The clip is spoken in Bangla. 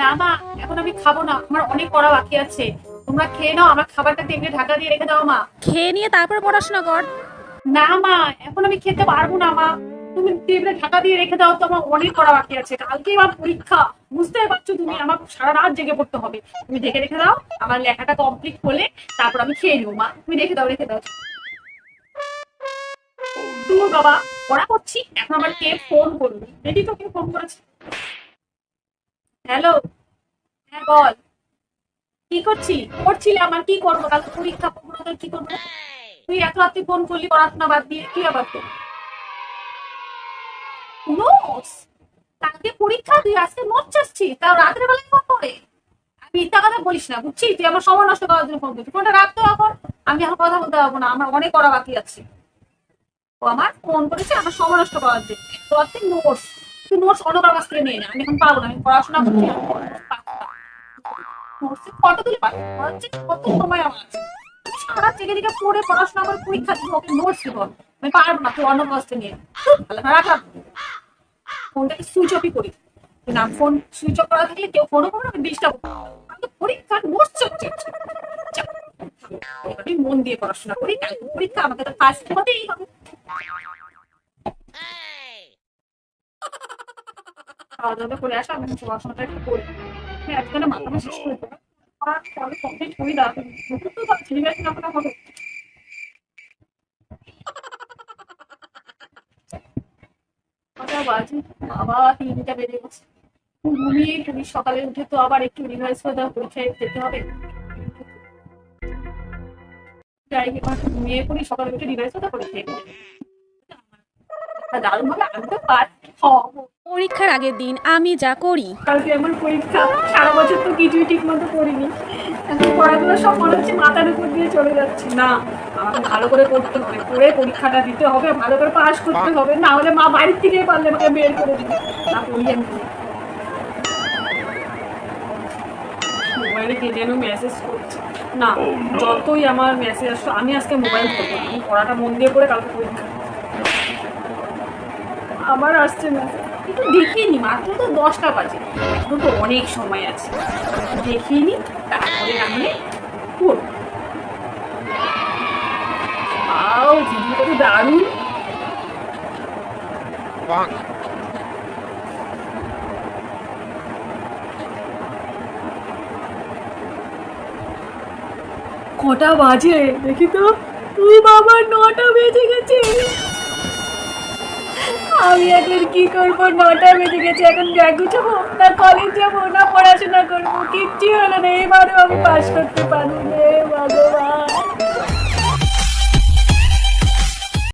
না মা এখন আমি খাব না আমার অনেক পড়া বাকি আছে। তোমরা খেয়ে নাও আমার খাবারটা টেবিলে ঢাকা দিয়ে রেখে দাও মা। খেয়ে নিয়ে তারপর পড়াশোনা কর। না মা এখন আমি খেতে পারব না মা। তুমি টেবিলে ঢাকা দিয়ে রেখে দাও তো আমার অনেক পড়া বাকি আছে। কালকে আমার পরীক্ষা। বুঝতে পারছ তুমি আমার সারা রাত জেগে পড়তে হবে। তুমি দেখে রেখে দাও আমার লেখাটা কমপ্লিট হলে তারপর আমি খেয়ে নেব মা। তুমি রেখে দাও রেখে দাও। বাবা পড়া করছি এখন আমার কে ফোন করবে? রেডি তো কে ফোন করেছে? হ্যালো? হ্যাঁ বল। কি করছি? পড়ছিলে আমার কি করব? কালকে পরীক্ষা কি করব? তুই এত রাত্রি ফোন করলি, পড়াশোনা বাদ দিয়ে, কি আবার নোটস কালকে পরীক্ষা, তুই আজকে নোট চাচ্ছিস তাও রাতের বেলায় ফোন করে। আমি মিথ্যা কথা বলিস না, বুঝছিস? তুই আমার সময় নষ্ট করার জন্য ফোন করছিস। ফোনটা রাখতো এখন। আমি এখন কথা বলতে পারব না, আমার অনেক করা বাকি আছে। ও আমার ফোন করেছে, আমার সময় নষ্ট করার জন্য। তো নোটস তুই নোটস অন্য কাছ থেকে নিয়ে না, আমি এখন পাবো না আমি পড়াশোনা করছি নোটসে ফটো তুলে পাবো কত সময় আমার আছে? সারা জেগে জেগে পড়ে পড়াশোনা করে পরীক্ষা দিব, ওকে নোটস দিব, আমি পারব না তুই অন্য কাছ থেকে নিয়ে রাখা। ফোনটাকে সুইচ অফই করি। না ফোন সুইচ অফ করা থাকলে কেউ ফোনও করবে আমি ডিস্টার্ব আমি তো পরীক্ষা নোটস চলছে। আমি মন দিয়ে পড়াশোনা করি পরীক্ষা, আমাকে তো ফার্স্ট হতেই হবে। খাওয়া দাওয়া করে আসা আমি পড়াশোনাটা একটু করি হ্যাঁ আজকে না মাথা শেষ করে দেবো। পড়ার পরে কমপ্লিট না নতুন তো ভাবছি রিভাইজ না হবে। বাবা তিনটা বেজে গেছে। ঘুমিয়ে তুমি সকালে উঠে তো আবার একটু রিভাইজ করে দাও, পরীক্ষায় যেতে হবে। ঘুমিয়ে পড়ি, সকালে উঠে রিভাইজ করে পরীক্ষায়। দারুণ হবে আমি তো পরীক্ষার আগের দিন আমি যা করি। কালকে আমার পরীক্ষা, সারা বছর তো কিছুই ঠিক মতো করিনি। এখন পড়াগুলো সব মনে হচ্ছে মাথার উপর দিয়ে চলে যাচ্ছে। না, আমাকে ভালো করে পড়তে হবে, পড়ে পরীক্ষাটা দিতে হবে, ভালো করে পাস করতে হবে, না হলে মা বাড়ির থেকে পারলে আমাকে বের করে দিবে। না পড়ি আমি। মোবাইলে কে যেন মেসেজ করছে। না, যতই আমার মেসেজ আসতো আমি আজকে মোবাইল করব পড়াটা মন দিয়ে করে কালকে পরীক্ষা আবার আসছে মেসেজ একটু দেখিনি মাত্র তো দশটা বাজে। এখন তো অনেক সময় আছে। দেখিনি তারপরে না হলে আও ভিডিওটা তো দারুণ। কটা বাজে দেখি তো। তুই বাবা নটা বেজে গেছে। আমি এখন কি করব? নটা বেজে গেছে, এখন ব্যাগু যাব না কলেজ যাব, না পড়াশোনা করব, কিচ্ছু হলো না। এবারও আমি পাস করতে পারব না ভগবান